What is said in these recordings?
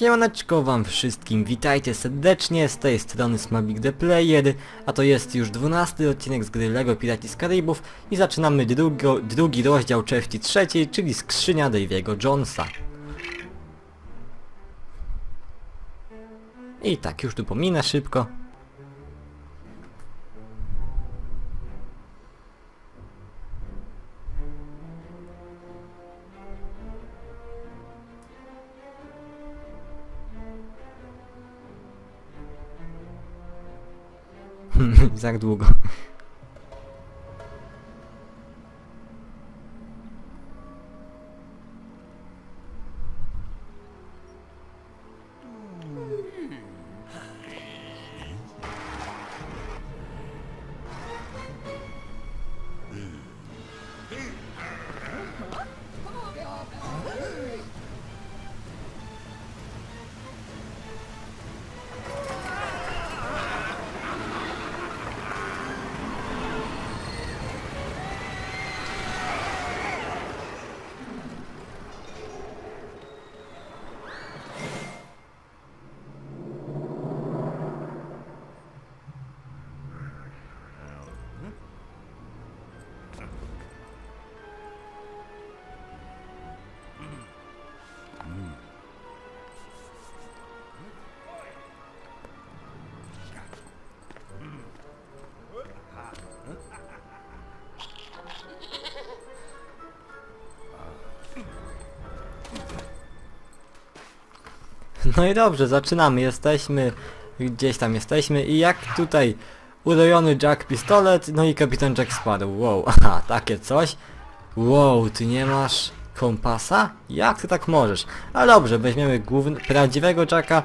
Siemaneczko wam wszystkim, witajcie serdecznie, z tej strony Smabik the Player, a to jest już 12 odcinek z gry LEGO Piraci z Karibów i zaczynamy drugo, drugi rozdział części trzeciej, czyli skrzynia Davy'ego Jonesa. I tak, już tu pominę szybko. Za długo. No i dobrze, zaczynamy. Jesteśmy, gdzieś tam jesteśmy i jak tutaj urojony Jack pistolet, no i kapitan Jack spadł. Wow, aha, takie coś. Wow, ty nie masz kompasa? Jak ty tak możesz? Ale dobrze, weźmiemy główny, prawdziwego Jacka.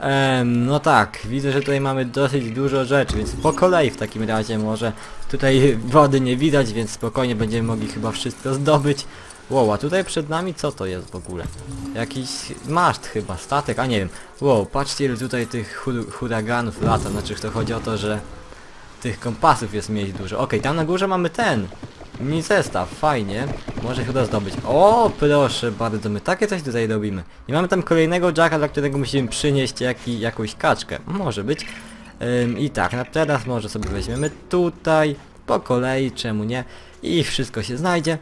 Em, no tak, widzę, że tutaj mamy dosyć dużo rzeczy, więc po kolei w takim razie może tutaj wody nie widać, więc spokojnie będziemy mogli chyba wszystko zdobyć. Wow, a tutaj przed nami co to jest w ogóle? Jakiś maszt chyba, statek, a nie wiem. Wow, patrzcie ile tutaj tych hur huraganów lata, znaczy to chodzi o to, że tych kompasów jest mieć dużo. Okej, tam na górze mamy ten. Mini zestaw, fajnie. Może chyba zdobyć. O, proszę bardzo, my takie coś tutaj robimy. I mamy tam kolejnego Jacka, dla którego musimy przynieść jaki, jakąś kaczkę. Może być. Ym, I tak, na teraz może sobie weźmiemy tutaj, po kolei, czemu nie. I wszystko się znajdzie.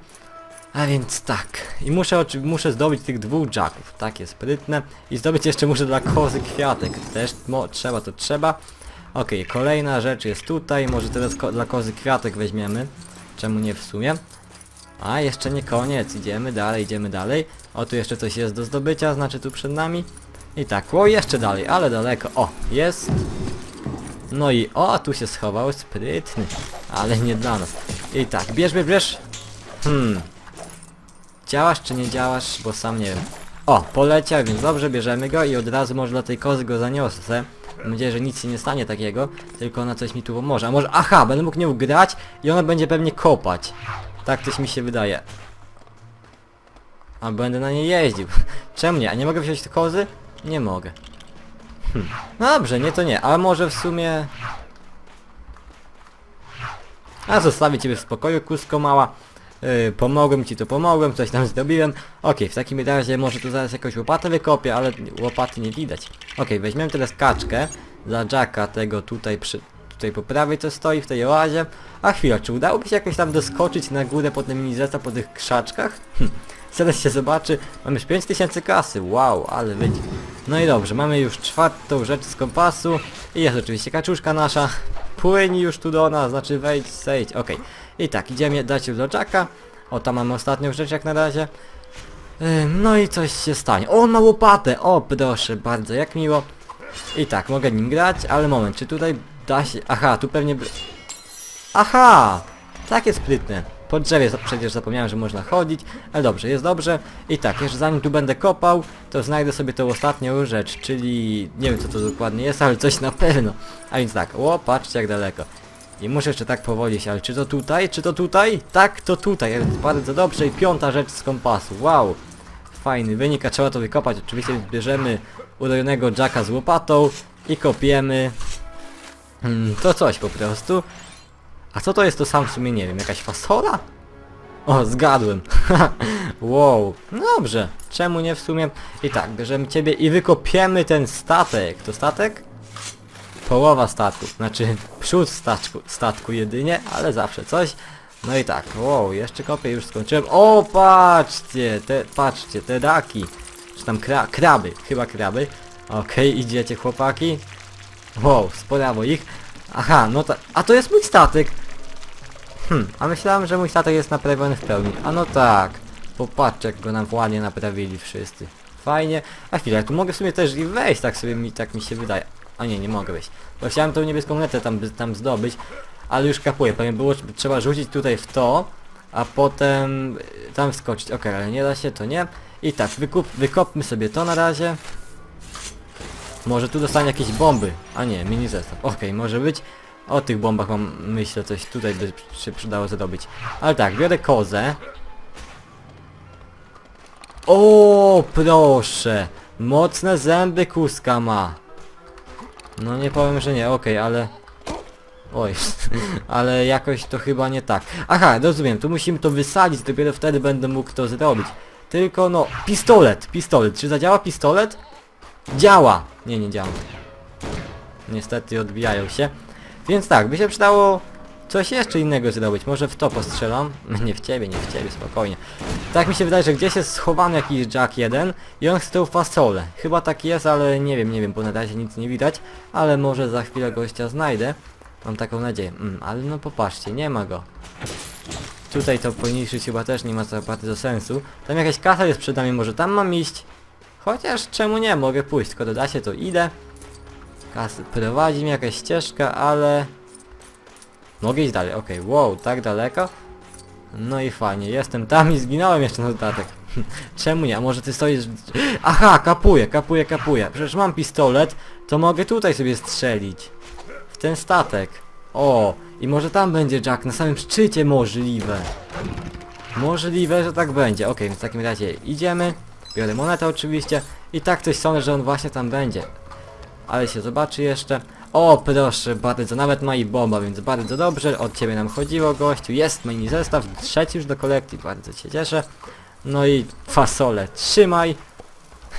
A więc tak. I muszę muszę zdobyć tych dwóch jacków. Takie sprytne. I zdobyć jeszcze muszę dla kozy kwiatek. Też mo trzeba to trzeba. Okej, kolejna rzecz jest tutaj. Może teraz ko dla kozy kwiatek weźmiemy. Czemu nie w sumie? A, jeszcze nie koniec. Idziemy dalej, idziemy dalej. O, tu jeszcze coś jest do zdobycia, znaczy tu przed nami. I tak, o, jeszcze dalej, ale daleko. O, jest. No i o, tu się schował, sprytny. Ale nie dla nas. I tak, bierz, bierz, bierz. Hmm, Działasz czy nie działasz, bo sam nie wiem. O, poleciał, więc dobrze, bierzemy go i od razu może dla tej kozy go zaniosę. Mam nadzieję, że nic się nie stanie takiego, tylko ona coś mi tu pomoże. A może, aha, będę mógł nią grać i ona będzie pewnie kopać. Tak coś mi się wydaje. A będę na niej jeździł. Czemu nie? A nie mogę wziąć tej kozy? Nie mogę. Hm. No dobrze, nie to nie, ale może w sumie... A zostawię ciebie w spokoju, kusko mała. Yy, pomogłem ci, to pomogłem, coś tam zrobiłem. Okej, w takim razie może tu zaraz jakąś łopatę wykopię, ale łopaty nie widać. Okej, weźmiemy teraz kaczkę dla Jacka tego tutaj przy... Tutaj po prawej co stoi w tej oazie. A chwila, czy udałoby się jakoś tam doskoczyć na górę po tym minizeta po tych krzaczkach? Hm. Zaraz się zobaczy. Mamy już 5000 kasy, wow, ale wyjdzie. No i dobrze, mamy już czwartą rzecz z kompasu. I jest oczywiście kaczuszka nasza. Płyń już tu do nas, znaczy wejdź, zejdź, okej. I tak, idziemy dać do Jacka. O, tam mamy ostatnią rzecz jak na razie. No i coś się stanie. O, on ma łopatę! O, proszę bardzo, jak miło. I tak, mogę nim grać, ale moment, czy tutaj da się... Aha, tu pewnie... Aha! Takie sprytne. Po drzewie przecież zapomniałem, że można chodzić, ale dobrze, jest dobrze. I tak, jeszcze zanim tu będę kopał, to znajdę sobie tą ostatnią rzecz, czyli... Nie wiem co to dokładnie jest, ale coś na pewno. A więc tak, o, patrzcie jak daleko. I muszę jeszcze tak powoli się, ale czy to tutaj? Czy to tutaj? Tak, to tutaj, jest bardzo dobrze i piąta rzecz z kompasu, wow. Fajny wynik, a trzeba to wykopać. Oczywiście bierzemy urojonego Jacka z łopatą i kopiemy mm, to coś po prostu. A co to jest to sam w sumie nie wiem, jakaś fasola? O, zgadłem. wow, no dobrze, czemu nie w sumie? I tak, bierzemy ciebie i wykopiemy ten statek. To statek? Połowa statku, znaczy przód statku, statku jedynie, ale zawsze coś. No i tak, wow, jeszcze kopię, już skończyłem. O, patrzcie, te, patrzcie, te raki. Czy tam kra, kraby, chyba kraby. Okej, idziecie chłopaki. Wow, sporało ich. Aha, no to, a to jest mój statek. Hmm, a myślałem, że mój statek jest naprawiony w pełni. A no tak. Popatrzcie, jak go nam ładnie naprawili wszyscy. Fajnie. A chwilę, tu mogę w sumie też i wejść, tak sobie mi, tak mi się wydaje. A nie, nie mogę wejść. Bo chciałem tą niebieską monetę tam, tam zdobyć, ale już kapuję. Powiem, było trzeba rzucić tutaj w to, a potem y, tam wskoczyć. Okej, ale nie da się, to nie. I tak, wykup, wykopmy sobie to na razie. Może tu dostanie jakieś bomby. A nie, mini zestaw. Okej, może być. O tych bombach mam, myślę, coś tutaj by się przydało zrobić. Ale tak, biorę kozę. O, proszę! Mocne zęby kuska ma. No nie powiem, że nie, okej, ale... Oj, ale jakoś to chyba nie tak. Aha, rozumiem, tu musimy to wysadzić, dopiero wtedy będę mógł to zrobić. Tylko no, pistolet, pistolet. Czy zadziała pistolet? Działa! Nie, nie działa. Niestety odbijają się. Więc tak, by się przydało coś jeszcze innego zrobić. Może w to postrzelam. Nie w ciebie, nie w ciebie, spokojnie. Tak mi się wydaje, że gdzieś jest schowany jakiś Jack 1 i on chce tą fasolę. Chyba tak jest, ale nie wiem, nie wiem, bo na razie nic nie widać. Ale może za chwilę gościa znajdę. Mam taką nadzieję. Mm, ale no popatrzcie, nie ma go. Tutaj to poniższyć chyba też nie ma za bardzo sensu. Tam jakaś kasa jest przed nami, może tam mam iść. Chociaż czemu nie, mogę pójść, skoro da się to idę. Kasy prowadzi mnie jakaś ścieżka, ale... Mogę iść dalej, okej, wow, tak daleko? No i fajnie, jestem tam i zginąłem jeszcze na dodatek. Czemu nie? A może ty stoisz... Aha, kapuję, kapuję, kapuję. Przecież mam pistolet, to mogę tutaj sobie strzelić. W ten statek. O, i może tam będzie Jack, na samym szczycie możliwe. Możliwe, że tak będzie. Okej, więc w takim razie idziemy. Biorę monetę oczywiście. I tak coś sądzę, że on właśnie tam będzie. Ale się zobaczy jeszcze. O, proszę bardzo, nawet ma i bomba, więc bardzo dobrze. Od ciebie nam chodziło, gościu. Jest mini zestaw, trzeci już do kolekcji, bardzo się cieszę. No i fasole, trzymaj.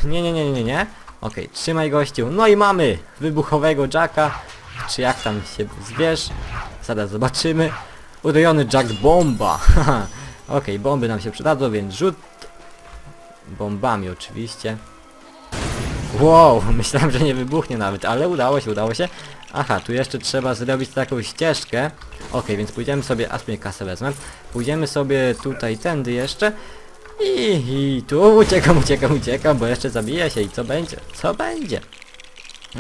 Nie, nie, nie, nie, nie. Okej, trzymaj gościu. No i mamy wybuchowego Jacka. Czy jak tam się zwierz? Zaraz zobaczymy. Urojony Jack Bomba. Okej, bomby nam się przydadzą, więc rzut bombami oczywiście. Wow, myślałem, że nie wybuchnie nawet, ale udało się, udało się. Aha, tu jeszcze trzeba zrobić taką ścieżkę. Okej, więc pójdziemy sobie, aż mnie kasę wezmę. Pójdziemy sobie tutaj, tędy jeszcze. I, I tu uciekam, uciekam, uciekam, bo jeszcze zabiję się i co będzie? Co będzie?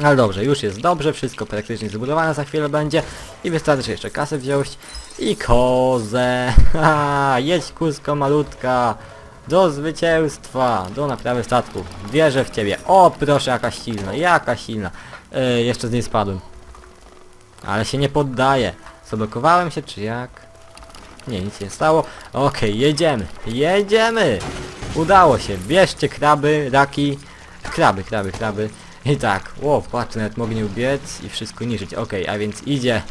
Ale dobrze, już jest dobrze, wszystko praktycznie zbudowane za chwilę będzie i wystarczy jeszcze kasę wziąć i kozę. Haha, jedź kusko malutka. Do zwycięstwa, do naprawy statku. Wierzę w ciebie. O, proszę, jaka silna, jaka silna. E, jeszcze z niej spadłem. Ale się nie poddaję. Zablokowałem się, czy jak? Nie, nic się nie stało. Okej, jedziemy, jedziemy. Udało się, bierzcie kraby, raki. Kraby, kraby, kraby. I tak, ło, patrz, nawet mogę nie ubiec i wszystko niszczyć. Okej, a więc idzie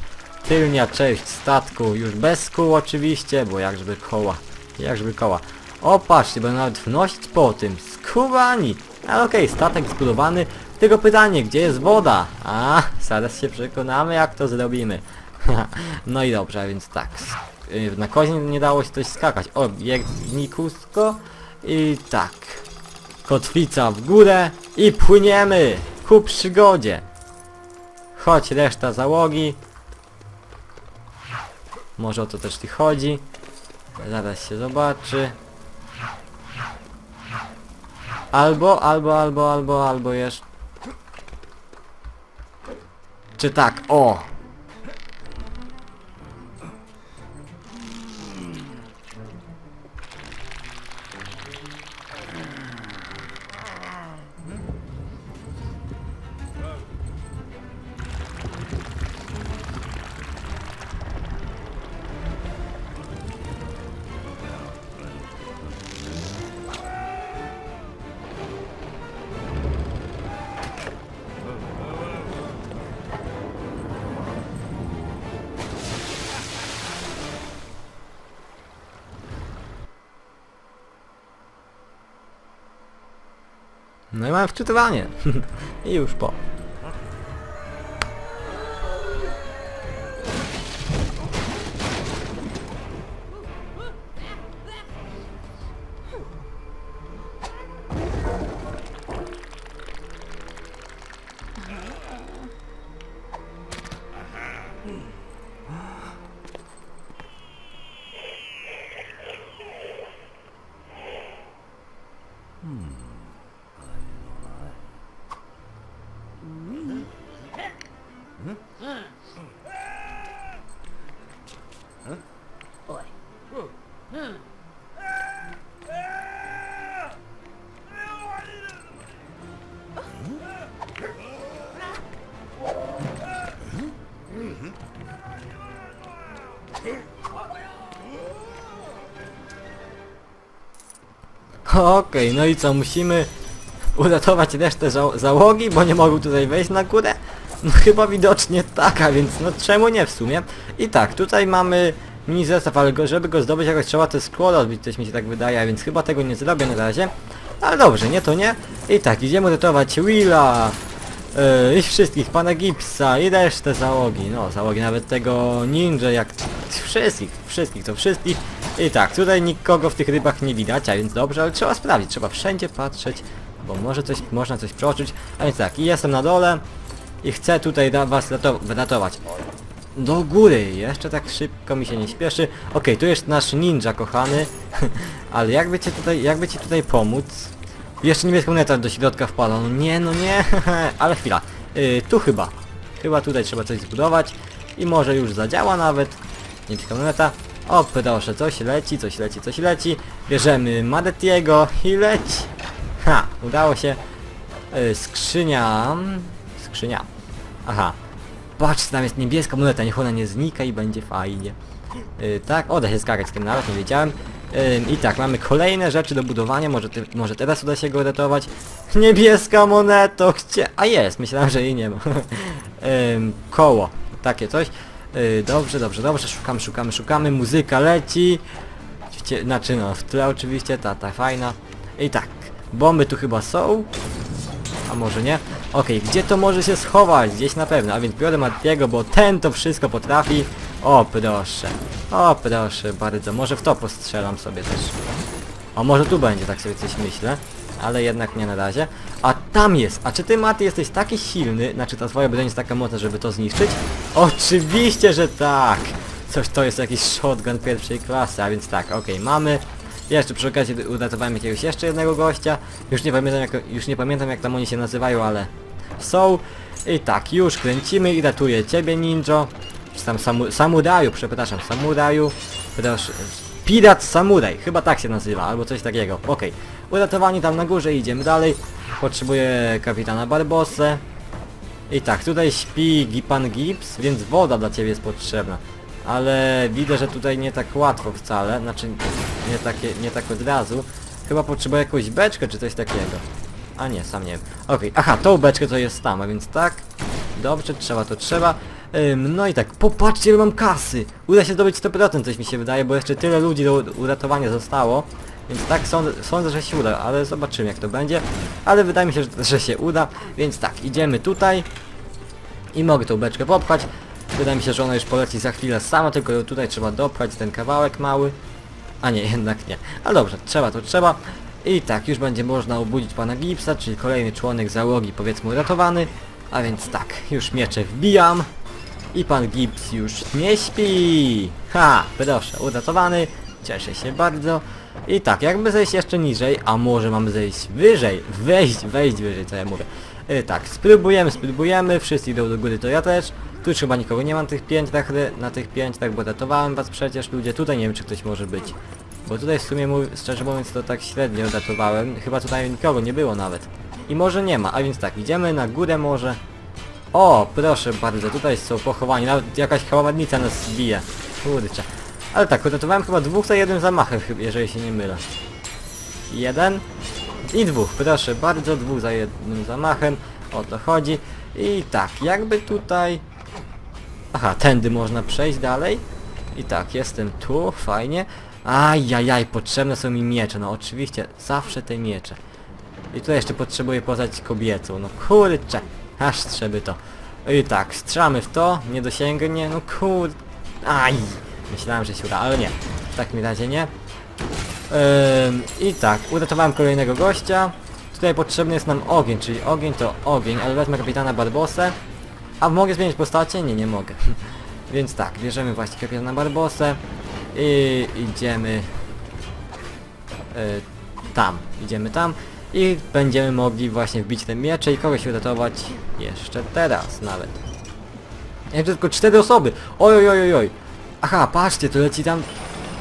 tylnia część statku, już bez kół oczywiście, bo jak żeby koła, jak żeby koła. O, patrzcie, będę nawet wnosić po tym. Skubani! Ale okej, statek zbudowany. Tylko pytanie, gdzie jest woda? A, zaraz się przekonamy, jak to zrobimy. no i dobrze, więc tak. y, Na kozie nie dało się coś skakać. O, biegnij kusko. I tak. Kotwica w górę i płyniemy ku przygodzie. Chodź reszta załogi. Może o to też ci chodzi. Zaraz się zobaczy. Albo, albo, albo, albo, albo jeszcze... Czy tak, o! No i mam wczytywanie. I już po. Okej, no i co, musimy uratować resztę ża- załogi, bo nie mogą tutaj wejść na górę? No chyba widocznie tak, a więc no czemu nie w sumie? I tak, tutaj mamy mini zestaw, ale go, żeby go zdobyć jakoś trzeba te scroll odbić, coś mi się tak wydaje, a więc chyba tego nie zrobię na razie. Ale dobrze, nie to nie. I tak, idziemy ratować Willa, yy, i wszystkich, pana Gipsa i resztę załogi, no załogi nawet tego ninja, jak wszystkich, wszystkich, to wszystkich. I tak, tutaj nikogo w tych rybach nie widać, a więc dobrze, ale trzeba sprawdzić, trzeba wszędzie patrzeć, bo może coś, można coś przeoczyć. A więc tak, i jestem na dole i chcę tutaj was rato ratować. Do góry, jeszcze tak szybko mi się nie śpieszy. Okej, tu jest nasz ninja kochany, ale jakby cię tutaj, jakby ci tutaj pomóc? Jeszcze niebieską netę do środka wpada, no nie, no nie, ale chwila. Yy, tu chyba, chyba tutaj trzeba coś zbudować i może już zadziała nawet. Niebieska moneta. O, proszę, coś leci, coś leci, coś leci. Bierzemy Madetiego i leci. Ha, udało się. Yy, skrzynia. Skrzynia. Aha. Patrz, tam jest niebieska moneta, niech ona nie znika i będzie fajnie. Yy, tak, o, da się skakać z tym nawet, nie wiedziałem. Yy, I tak, mamy kolejne rzeczy do budowania, może, ty, może teraz uda się go ratować. Niebieska moneto, gdzie? A jest, myślałem, że jej nie ma. Ym, koło, takie coś. Yy, dobrze, dobrze, dobrze, szukamy, szukamy, szukamy, muzyka leci. Znaczy no, w tle oczywiście, ta, ta fajna. I tak, bomby tu chyba są. A może nie? Okej, gdzie to może się schować? Gdzieś na pewno, a więc biorę Matiego, bo ten to wszystko potrafi. O proszę, o proszę bardzo, może w to postrzelam sobie też. O może tu będzie, tak sobie coś myślę. Ale jednak nie na razie. A tam jest! A czy ty Mati jesteś taki silny, znaczy ta twoja broń jest taka mocna, żeby to zniszczyć? Oczywiście, że tak! Coś to jest jakiś shotgun pierwszej klasy, a więc tak, okej, mamy. Jeszcze przy okazji uratowałem jakiegoś jeszcze jednego gościa. Już nie pamiętam jak, już nie pamiętam jak tam oni się nazywają, ale są. I tak, już kręcimy i ratuję ciebie ninjo. Czy tam samu, samuraju, przepraszam, samuraju. Proszę. Pirat samuraj, chyba tak się nazywa, albo coś takiego. Okej. Uratowani tam na górze, idziemy dalej. Potrzebuję kapitana Barbosę. I tak, tutaj śpi pan Gibbs, więc woda dla ciebie jest potrzebna. Ale widzę, że tutaj nie tak łatwo wcale, znaczy nie, takie, nie tak od razu. Chyba potrzebuję jakąś beczkę czy coś takiego. A nie, sam nie wiem. Okej, aha, tą beczkę to jest tam, a więc tak. Dobrze, trzeba to trzeba. Ym, no i tak, popatrzcie ile mam kasy! Uda się zdobyć 100% coś mi się wydaje, bo jeszcze tyle ludzi do uratowania zostało. Więc tak sądzę, sądzę, że się uda, ale zobaczymy jak to będzie. Ale wydaje mi się, że, że się uda. Więc tak, idziemy tutaj. I mogę tą beczkę popchać. Wydaje mi się, że ona już poleci za chwilę sama, tylko tutaj trzeba dopchać ten kawałek mały. A nie, jednak nie. Ale dobrze, trzeba to trzeba. I tak, już będzie można obudzić pana Gipsa, czyli kolejny członek załogi powiedzmy uratowany. A więc tak, już miecze wbijam. I pan Gips już nie śpi. Ha, proszę, uratowany. Cieszę się bardzo. I tak, jakby zejść jeszcze niżej, a może mamy zejść wyżej, wejść, wejść wyżej, co ja mówię. E, tak, spróbujemy, spróbujemy, wszyscy idą do góry, to ja też. Tu już chyba nikogo nie mam tych piętrach, ry- na tych piętrach, bo ratowałem was przecież ludzie. Tutaj nie wiem, czy ktoś może być. Bo tutaj w sumie, mów, szczerze mówiąc, to tak średnio ratowałem. Chyba tutaj nikogo nie było nawet. I może nie ma, a więc tak, idziemy na górę może. O, proszę bardzo, tutaj są pochowani, nawet jakaś hałamadnica nas bije. Kurczę. Ale tak, uratowałem chyba dwóch za jednym zamachem, jeżeli się nie mylę. Jeden i dwóch, proszę bardzo, dwóch za jednym zamachem, o to chodzi. I tak, jakby tutaj... Aha, tędy można przejść dalej. I tak, jestem tu, fajnie. Ajajaj, potrzebne są mi miecze, no oczywiście, zawsze te miecze. I tutaj jeszcze potrzebuję poznać kobiecą. No kurczę, aż trzeby to. I tak, strzelamy w to, nie dosięgnie, no kur... Aj! Myślałem, że się uda, ale nie. W takim razie nie. I tak, uratowałem kolejnego gościa. Tutaj potrzebny jest nam ogień, czyli ogień to ogień, ale wezmę kapitana Barbosę. A mogę zmienić postacie? Nie, nie mogę. Więc tak, bierzemy właśnie kapitana Barbosę i idziemy y, tam, idziemy tam i będziemy mogli właśnie wbić te miecze i kogoś uratować jeszcze teraz nawet. Jeszcze tylko cztery osoby! Oj, oj, oj, oj! Aha, patrzcie, to leci tam...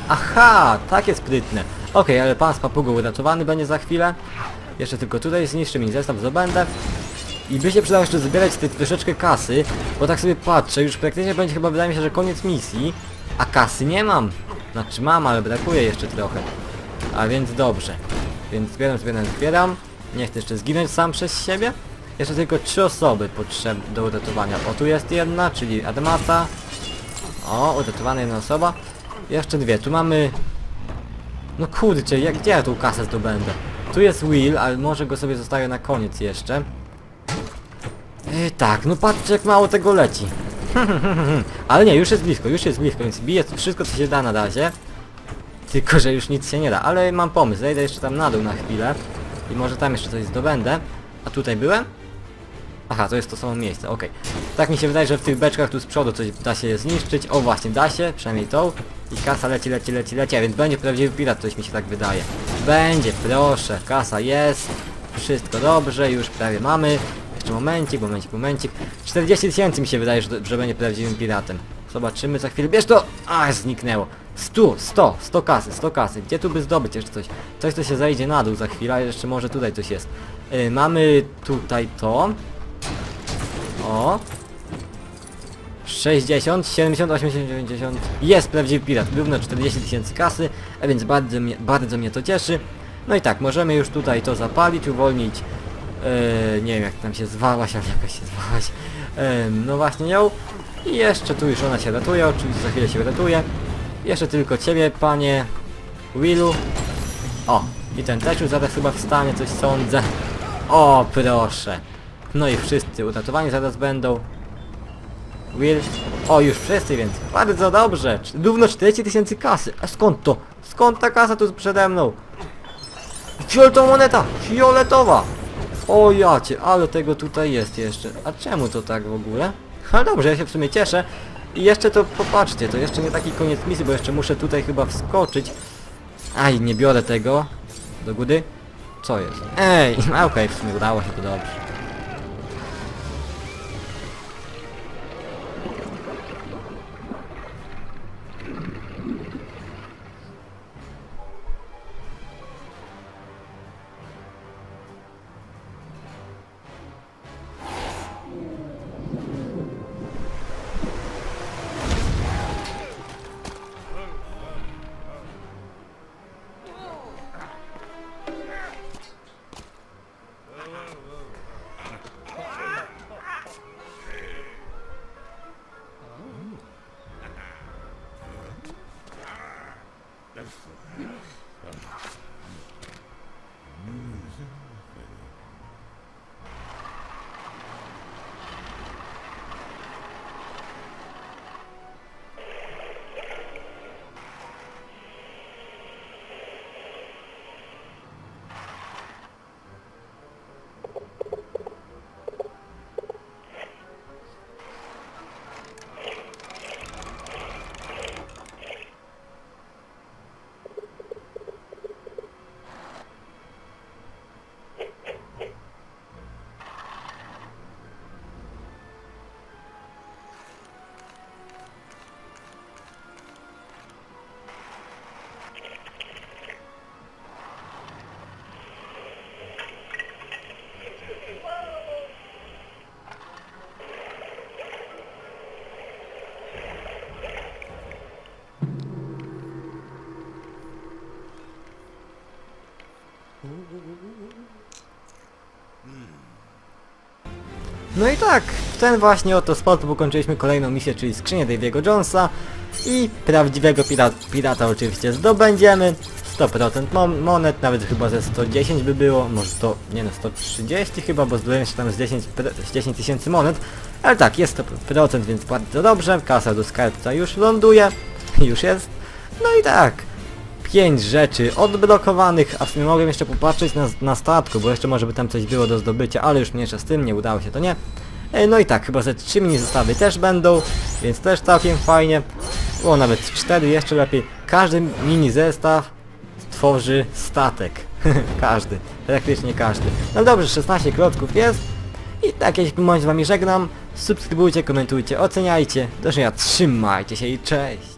Aha, takie sprytne. Okej, ale pan z papugą uratowany będzie za chwilę. Jeszcze tylko tutaj zniszczy mi zestaw, zdobędę. I by się przydało jeszcze zbierać tej troszeczkę kasy, bo tak sobie patrzę, już praktycznie będzie chyba wydaje mi się, że koniec misji, a kasy nie mam. Znaczy mam, ale brakuje jeszcze trochę. A więc dobrze. Więc zbieram, zbieram, zbieram. Nie chcę jeszcze zginąć sam przez siebie. Jeszcze tylko trzy osoby potrzebne do uratowania. O, tu jest jedna, czyli Admata. O, uratowana jedna osoba. Jeszcze dwie. Tu mamy... No kurczę, jak, gdzie ja tą kasę zdobędę? Tu jest Will, ale może go sobie zostawię na koniec jeszcze. Yy, tak, no patrzcie jak mało tego leci. ale nie, już jest blisko, już jest blisko, więc bije wszystko co się da na razie. Tylko, że już nic się nie da, ale mam pomysł, zejdę jeszcze tam na dół na chwilę i może tam jeszcze coś zdobędę. A tutaj byłem? Aha, to jest to samo miejsce, okej. Tak mi się wydaje, że w tych beczkach tu z przodu coś da się zniszczyć. O właśnie, da się, przynajmniej tą. I kasa leci, leci, leci, leci, a więc będzie prawdziwy pirat, coś mi się tak wydaje. Będzie, proszę, kasa jest. Wszystko dobrze, już prawie mamy. Jeszcze momencik, momencik, momencik. 40 tysięcy mi się wydaje, że, że będzie prawdziwym piratem. Zobaczymy za chwilę. Bierz to! A, zniknęło. 100, 100, 100 kasy, 100 kasy. Gdzie tu by zdobyć jeszcze coś? Coś, co się zajdzie na dół za chwilę, jeszcze może tutaj coś jest. Yy, mamy tutaj to. O. 60, 70, 80, 90. Jest prawdziwy pirat. Równo 40 tysięcy kasy, a więc bardzo mnie, bardzo mnie to cieszy. No i tak, możemy już tutaj to zapalić, uwolnić. Yy, nie wiem jak tam się zwałaś, ale jakaś się zwałaś. Yy, no właśnie ją. I jeszcze tu już ona się ratuje, oczywiście za chwilę się ratuje. Jeszcze tylko ciebie, panie Willu. O, i ten też już zaraz chyba wstanie, coś sądzę. O, proszę. No i wszyscy uratowani zaraz będą. Will. O, już wszyscy, więc bardzo dobrze. Równo 40 tysięcy kasy. A skąd to? Skąd ta kasa tu przede mną? Fioletowa moneta! Fioletowa! O jacie, ale tego tutaj jest jeszcze. A czemu to tak w ogóle? Ale dobrze, ja się w sumie cieszę. I jeszcze to popatrzcie, to jeszcze nie taki koniec misji, bo jeszcze muszę tutaj chyba wskoczyć. Aj, nie biorę tego. Do góry. Co jest? Ej, okej, w sumie udało się to dobrze. No i tak, w ten właśnie oto sposób ukończyliśmy kolejną misję, czyli skrzynię Davy'ego Jonesa i prawdziwego pirata, pirata oczywiście zdobędziemy. 100% mon monet, nawet chyba ze 110 by było, może to, nie no, 130 chyba, bo zdobyłem się tam z 10 pre- z 10 tysięcy monet, ale tak, jest 100%, więc bardzo dobrze, kasa do skarbca już ląduje, już jest, no i tak, 5 rzeczy odblokowanych, a w sumie mogłem jeszcze popatrzeć na, na statku, bo jeszcze może by tam coś było do zdobycia, ale już mniejsza z tym, nie udało się to nie. E, No i tak, chyba ze 3 mini zestawy też będą, więc też całkiem fajnie. O, nawet 4 jeszcze lepiej. Każdy mini zestaw tworzy statek. każdy, praktycznie każdy. No dobrze, 16 klocków jest. I tak, jak moment z wami żegnam. Subskrybujcie, komentujcie, oceniajcie. Do zobaczenia, trzymajcie się i cześć!